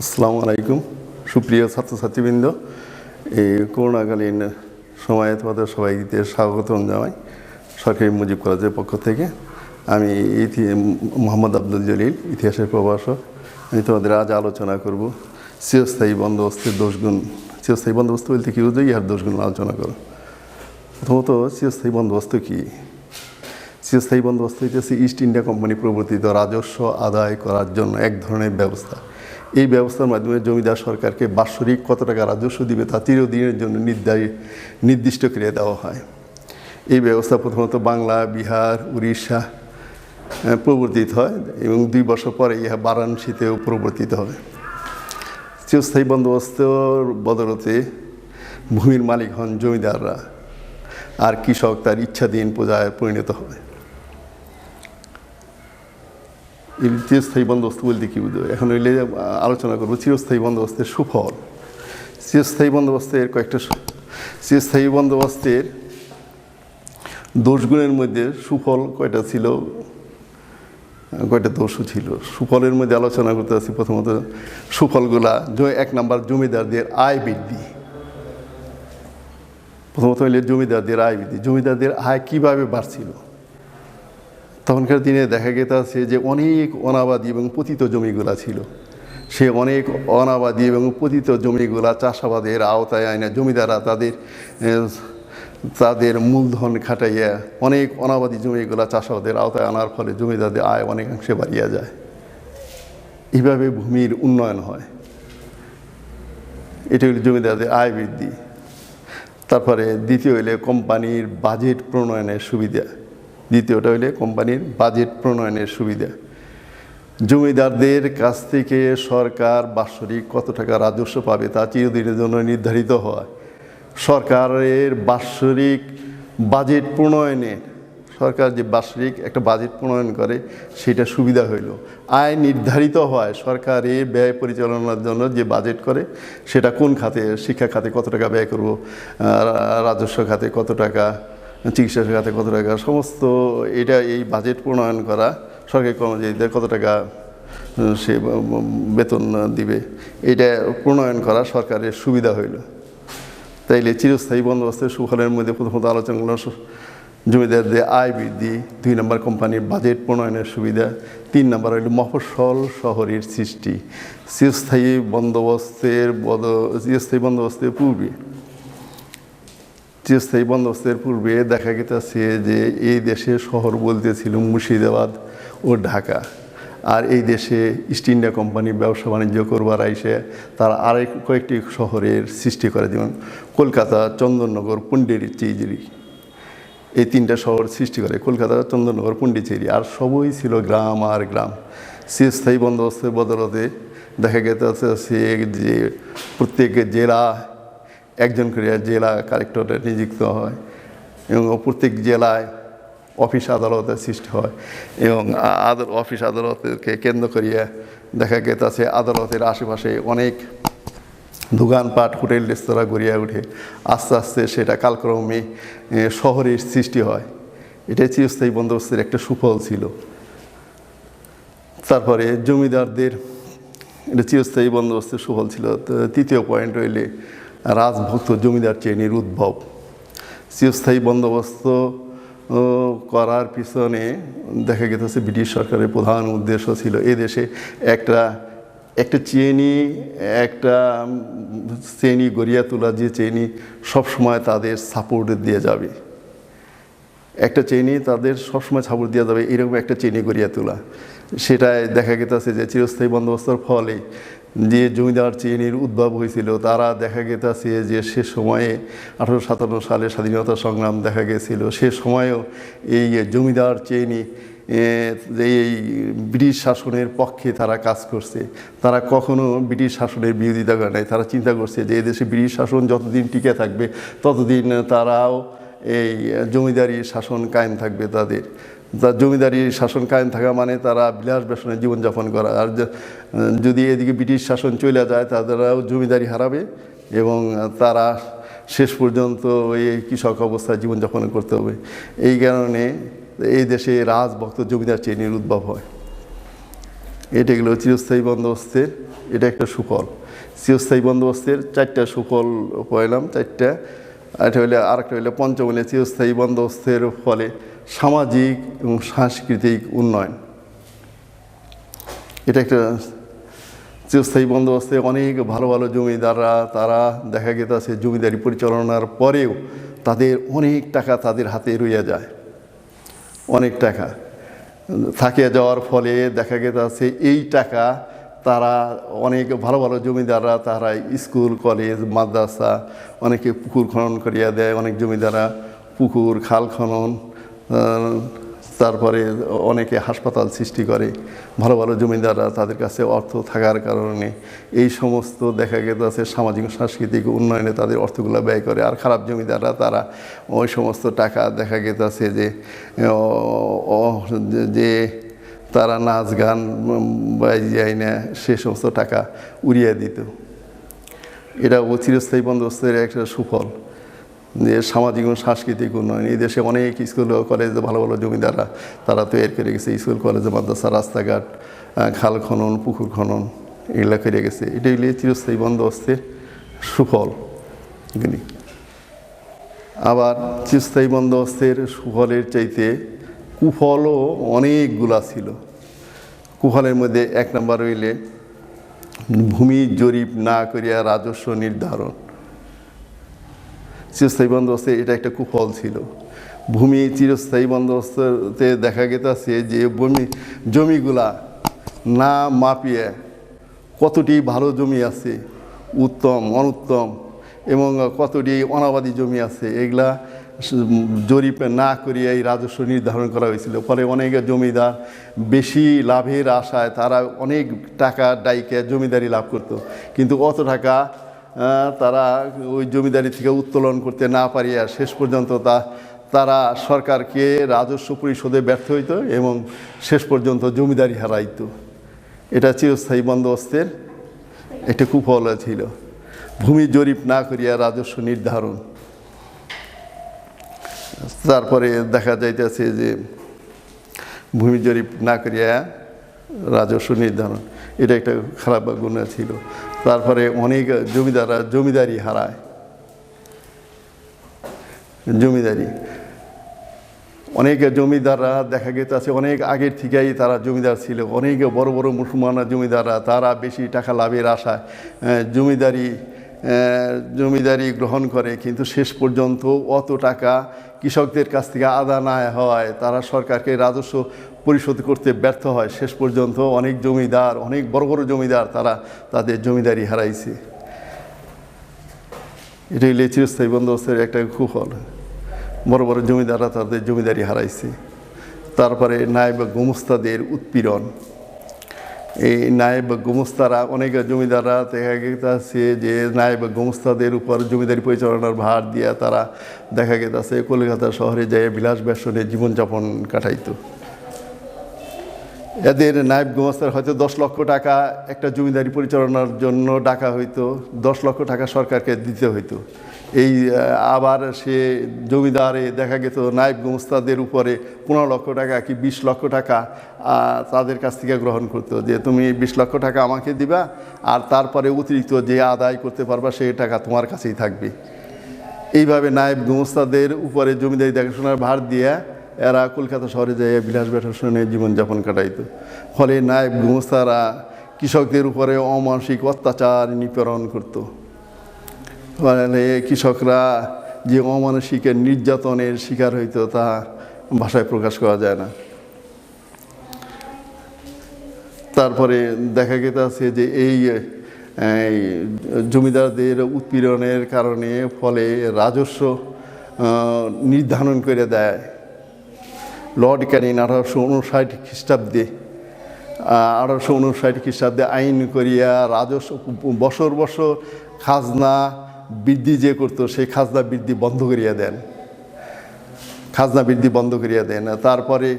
আসসালামু আলাইকুম। সুপ্রিয় ছাত্রছাত্রীবৃন্দ এই করোনাকালীন সময়ে তোমাদের সবাইকে স্বাগতম জানাই সরকারি মুজিব কলেজের পক্ষ থেকে। আমি ইতি, মোহাম্মদ আব্দুল জলিল, ইতিহাসের প্রভাষক। আমি তোমাদের আজ আলোচনা করব চিরস্থায়ী বন্দোবস্তের দোষগুণ চিরস্থায়ী বন্দোবস্ত বলতে কী বুঝো ইহার দোষগুণ আলোচনা করো। প্রথমত, চিরস্থায়ী বন্দোবস্ত কী? চিরস্থায়ী বন্দোবস্ত হইতেছে ইস্ট ইন্ডিয়া কোম্পানি প্রবর্তিত রাজস্ব আদায় করার জন্য এক ধরনের ব্যবস্থা। এই ব্যবস্থার মাধ্যমে জমিদার সরকারকে বাৎসরিক কত টাকা রাজস্ব দিবে তা চিরদিনের জন্য নির্ধারী, নির্দিষ্ট করে দেওয়া হয়। এই ব্যবস্থা প্রথমত বাংলা, বিহার, উড়িষ্যা প্রবর্তিত হয় এবং দুই বছর পরে ইহা বারাণসীতেও প্রবর্তিত হবে। চিরস্থায়ী বন্দোবস্তর বদলতে ভূমির মালিক হন জমিদাররা। আর কৃষক তার ইচ্ছাধীন পূজায় পরিণত হয় এই চিরস্থায়ী বন্দোবস্ত বলতে কী বুঝবে এখন হইলে আলোচনা করব, চিরস্থায়ী বন্দোবস্তের সুফল। চিরস্থায়ী বন্দোবস্তের কয়েকটা চিরস্থায়ী বন্দোবস্তের দোষগুণের মধ্যে সুফল কয়টা ছিল? কয়টা দোষও ছিল? সুফলের মধ্যে আলোচনা করতে আছি প্রথমত, সুফলগুলা এক নাম্বার জমিদারদের আয় বৃদ্ধি। প্রথমত হইলে জমিদারদের আয় বৃদ্ধি। জমিদারদের আয় কীভাবে বাড়ছিল? তখনকার দিনে দেখা গেছে যে অনেক অনাবাদী এবং পতিত জমিগুলা ছিল। সে অনেক অনাবাদী এবং পতিত জমিগুলা চাষাবাদের আওতায় আইনে জমিদাররা তাদের তাদের মূলধন খাটাইয়া অনেক অনাবাদী জমিগুলা চাষাবাদের আওতায় আনার ফলে জমিদারদের আয় অনেকাংশে বাড়িয়া যায়। এইভাবে ভূমির উন্নয়ন হয়। এটা হলো জমিদারদের আয় বৃদ্ধি। তারপরে দ্বিতীয় হইলে কোম্পানির বাজেট প্রণয়নের সুবিধা। দ্বিতীয়টা হইলে কোম্পানির বাজেট প্রণয়নের সুবিধা। জমিদারদের কাছ থেকে সরকার বাৎসরিক কত টাকা রাজস্ব পাবে তা চিরদিনের জন্য নির্ধারিত হয়। সরকারের বাৎসরিক বাজেট প্রণয়নে, সরকার যে বাৎসরিক একটা বাজেট প্রণয়ন করে, সেটা সুবিধা হইল। আয় নির্ধারিত হয় সরকারে ব্যয় পরিচালনার জন্য যে বাজেট করে, সেটা কোন খাতে, শিক্ষা খাতে কত টাকা ব্যয় করব রাজস্ব খাতে কত টাকা চিকিৎসা খাতে কত টাকা? সমস্ত এটা এই বাজেট প্রণয়ন করা সরকারি কর্মচারীদের কত টাকা সে বেতন দিবে, এটা প্রণয়ন করা সরকারের সুবিধা হইল। তাইলে চিরস্থায়ী বন্দোবস্তের সুফলের মধ্যে প্রথমত আলোচনা করলাম সু- জমিদারদের আয় বৃদ্ধি, দুই নম্বর কোম্পানির বাজেট প্রণয়নের সুবিধা, তিন নম্বর হইল মফস্বল শহরের সৃষ্টি। চিরস্থায়ী বন্দোবস্তের বদ চিরস্থায়ী বন্দোবস্তের পূর্বে চিরস্থায়ী বন্দোবস্তের পূর্বে দেখা গেছে যে এই দেশে শহর বলতে ছিল মুর্শিদাবাদ ও ঢাকা। আর এই দেশে ইস্ট ইন্ডিয়া কোম্পানি ব্যবসা বাণিজ্য করবার আইসে তারা আরেক কয়েকটি শহরের সৃষ্টি করে, যেমন কলকাতা, চন্দননগর পুন্ডেরি চিজরি এই তিনটা শহর সৃষ্টি করে, কলকাতা, চন্দননগর পুন্ডিচেরি আর সবই ছিল গ্রাম আর গ্রাম। চিরস্থায়ী বন্দোবস্তের বদলতে দেখা গেছে যে প্রত্যেক জেলা একজন করে জেলা কালেক্টরে নিযুক্ত হয় এবং প্রত্যেক জেলায় অফিস আদালতের সৃষ্টি হয় এবং অফিস আদালতকে কেন্দ্র করিয়া দেখা গেছে আদালতের আশেপাশে অনেক দোকানপাট, হোটেল, রেস্তোরাঁ গড়িয়া উঠে। আস্তে আস্তে সেটা কালক্রমে শহরের সৃষ্টি হয়। এটাই চিরস্থায়ী বন্দোবস্তের একটা সুফল ছিল। তারপরে জমিদারদের, এটা চিরস্থায়ী বন্দোবস্তের সুফল ছিল। তৃতীয় পয়েন্ট হইলে রাজভক্ত জমিদার শ্রেণির উদ্ভব চিরস্থায়ী বন্দোবস্ত করার পিছনে দেখা গেছে ব্রিটিশ সরকারের প্রধান উদ্দেশ্য ছিল এ দেশে একটা একটা চেনি, একটা শ্রেণি গড়িয়া তোলা, যে চেনি সবসময় তাদের সাপোর্ট দিয়ে যাবে। একটা চেনি তাদের সবসময় সাপোর্ট দেওয়া যাবে, এরকম একটা চেনি গড়িয়া তোলা। সেটাই দেখা গেছে যে চিরস্থায়ী বন্দোবস্তর ফলে যে জমিদার চেনির উদ্ভব হয়েছিল, তারা দেখা গেছে যে সে সময়ে আঠারোশো সাতান্ন সালে স্বাধীনতা সংগ্রাম দেখা গেছিল। সে সময়েও এই জমিদার চেনি এই ব্রিটিশ শাসনের পক্ষে তারা কাজ করছে, তারা কখনো ব্রিটিশ শাসনের বিরোধিতা করে নাই। তারা চিন্তা করছে যে এদেশে ব্রিটিশ শাসন যতদিন টিকে থাকবে, ততদিন তারাও এই জমিদারি শাসন কায়েম থাকবে তাদের। তার জমিদারি শাসন কায়েম থাকা মানে তারা বিলাস বেসনে জীবনযাপন করা। আর যদি এদিকে ব্রিটিশ শাসন চলে যায়, তাদেরাও জমিদারি হারাবে এবং তারা শেষ পর্যন্ত ওই কৃষক অবস্থায় জীবনযাপন করতে হবে। এই কারণে এই দেশে রাজভক্ত জমিদার শ্রেণির উদ্ভব হয়। এটা গেলো চিরস্থায়ী বন্দোবস্তের, এটা একটা সুফল। চিরস্থায়ী বন্দোবস্তের চারটা সুফল পয়লাম চারটা। এটা হইলে, আরেকটা হইলে পঞ্চম চিরস্থায়ী বন্দোবস্তের ফলে সামাজিক এবং সাংস্কৃতিক উন্নয়ন। এটা একটা চিরস্থায়ী বন্দোবস্তে অনেক ভালো ভালো জমিদাররা, তারা দেখা গেছে জমিদারি পরিচালনার পরেও তাদের অনেক টাকা তাদের হাতে রইয়া যায়। অনেক টাকা। থাকিয়ে যাওয়ার ফলে দেখা গেছে এই টাকা তারা অনেক ভালো ভালো জমিদাররা, তারা স্কুল, কলেজ, মাদ্রাসা অনেকে পুকুর খনন করিয়া দেয়, অনেক জমিদাররা পুকুর, খাল খনন তারপরে অনেকে হাসপাতাল সৃষ্টি করে। ভালো ভালো জমিদাররা তাদের কাছে অর্থ থাকার কারণে এই সমস্ত দেখা গেছে সামাজিক সাংস্কৃতিক উন্নয়নে তাদের অর্থগুলো ব্যয় করে। আর খারাপ জমিদাররা তারা ওই সমস্ত টাকা দেখা গেছে যে যে তারা নাচ গান বাজায় না সে সমস্ত টাকা উড়িয়ে দিত। এটা ও চিরস্থায়ী বন্দোবস্তের একটা সুফল। যে সামাজিক এবং সাংস্কৃতিক উন্নয়ন। এই দেশে অনেক স্কুল কলেজ, ভালো ভালো জমিদাররা, তারা তৈরি করে গেছে। স্কুল, কলেজে, মাদ্রাসা, রাস্তাঘাট খাল খনন, পুকুর খনন, এগুলো করে গেছে। এটা হইলে চিরস্থায়ী বন্দোবস্তের সুফল। এগুলি আবার চিরস্থায়ী বন্দোবস্তের সুফলের চাইতে কুফলও অনেকগুলা ছিল। কুফলের মধ্যে এক নম্বর হইলে ভূমি জরিপ না করিয়া রাজস্ব নির্ধারণ। চিরস্থায়ী বন্দোবস্তে এটা একটা কুফল ছিল। ভূমি চিরস্থায়ী বন্দোবস্ততে দেখা গেছে যে ভূমি জমিগুলা না মাপিয়ে কতটি ভালো জমি আছে, উত্তম, অনুত্তম এবং কতটি অনাবাদী জমি আছে, এগুলা জরিপ না করিয়ে এই রাজস্ব নির্ধারণ করা হয়েছিল। ফলে অনেক জমিদার বেশি লাভের আশায় তারা অনেক টাকা ডাইকে জমিদারি লাভ করতো। কিন্তু অত টাকা তারা ওই জমিদারি থেকে উত্তোলন করতে না পারিয়া শেষ পর্যন্ত তা, তারা সরকারকে রাজস্ব পরিশোধে ব্যর্থ হইতো এবং শেষ পর্যন্ত জমিদারি হারাইত। এটা চিরস্থায়ী বন্দোবস্তের একটা কুফল ছিল। ভূমি জরিপ না করিয়া রাজস্ব নির্ধারণ। তারপরে দেখা যাইতেছে যে ভূমি জরিপ না করিয়া রাজস্ব নির্ধারণ, এটা একটা খারাপ গুণ ছিল। তারপরে অনেক জমিদাররা জমিদারি হারায়। জমিদারি। অনেক জমিদাররা দেখা গেছে অনেক আগের থেকেই তারা জমিদার ছিল। অনেক বড় বড় মুসলমান জমিদাররা, তারা বেশি টাকা লাভের আশায় জমিদারি জমিদারি গ্রহণ করে, কিন্তু শেষ পর্যন্ত অত টাকা কৃষকদের কাছ থেকে আদা না হয় তারা সরকারকে রাজস্ব পরিশোধ করতে ব্যর্থ হয়। শেষ পর্যন্ত অনেক জমিদার, অনেক বড় বড় জমিদার তারা তাদের জমিদারি হারাইছে। এটাই হলো চিরস্থায়ী বন্দোবস্তের একটা কুফল। বড় বড় জমিদাররা তাদের জমিদারি হারাইছে। তারপরে নায়েব গোমস্তাদের উৎপীড়ন। এই নায়েব গুমস্তারা, অনেক জমিদাররা দেখা গেছে যে নায়েব গোমস্তাদের উপর জমিদারি পরিচালনার ভার দিয়া তারা দেখা গেছে কলকাতা শহরে যেয়ে বিলাস ব্যসনে জীবনযাপন কাটাইত। এদের নায়েব গোমস্তার হয়তো দশ লক্ষ টাকা একটা জমিদারি পরিচালনার জন্য ডাকা হইতো, দশ লক্ষ টাকা সরকারকে দিতে হইতো। এই আবার সে জমিদারে দেখা গেত নায়েব গোমস্তাদের উপরে পনেরো লক্ষ টাকা কি বিশ লক্ষ টাকা তাদের কাছ থেকে গ্রহণ করতো যে তুমি বিশ লক্ষ টাকা আমাকে দিবা আর তারপরে অতিরিক্ত যে আদায় করতে পারবা সেই টাকা তোমার কাছেই থাকবে। এইভাবে নায়েব গোমস্তাদের উপরে জমিদারি দেখাশোনার ভার দিয়ে এরা কলকাতা শহরে যেয়ে বিলাস বেটাশনে জীবনযাপন কাটাইত। ফলে নায়েব গোমস্তারা কৃষকদের উপরে অমানসিক অত্যাচার নিপীড়ন করত। ফলে কৃষকরা যে অমানসিক নির্যাতনের শিকার হইতো তা ভাষায় প্রকাশ করা যায় না। তারপরে দেখা গেছে যে এই জমিদারদের উৎপীড়নের কারণে ফলে রাজস্ব নির্ধারণ করে দেয়। লর্ড ক্যানিন আঠারোশো উনষাট খ্রিস্টাব্দে আঠারোশো উনষাট খ্রিস্টাব্দে আইন করিয়া রাজস্ব, বছর বছর খাজনা বৃদ্ধি যে করতো, সেই খাজনা বৃদ্ধি বন্ধ করিয়া দেন। খাজনা বৃদ্ধি বন্ধ করিয়া দেন। তারপরে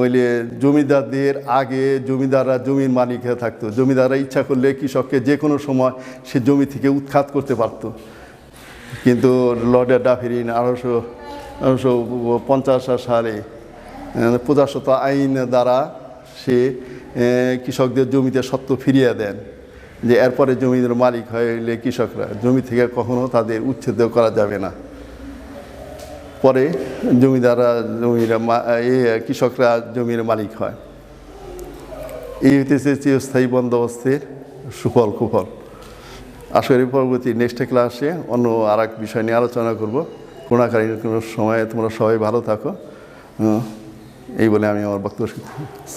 ওইলে জমিদারদের আগে জমিদাররা জমির মালিক হয়ে থাকতো। জমিদাররা ইচ্ছা করলে কৃষককে যে কোনো সময় সে জমি থেকে উৎখাত করতে পারতো। কিন্তু লর্ডের ডাফিরিন আঠারোশো আঠারোশো পঞ্চাশ সালে প্রজাস্বত্ব আইন দ্বারা সে কৃষকদের জমিতে সত্ত্ব ফিরিয়ে দেন। যে এরপরে জমির মালিক হইলে কৃষকরা, জমি থেকে কখনো তাদের উচ্ছেদ করা যাবে না। পরে জমিদাররা, জমির কৃষকরা জমির মালিক হয়। এই হইতেছে চিরস্থায়ী বন্দোবস্তের সুফল কুফল। করি পরবর্তী নেক্সট ক্লাসে অন্য আর এক বিষয় নিয়ে আলোচনা করব। কোনাকালীন কোনো সময়ে তোমরা সবাই ভালো থাকো। এই বলে আমি আমার বক্তব্য।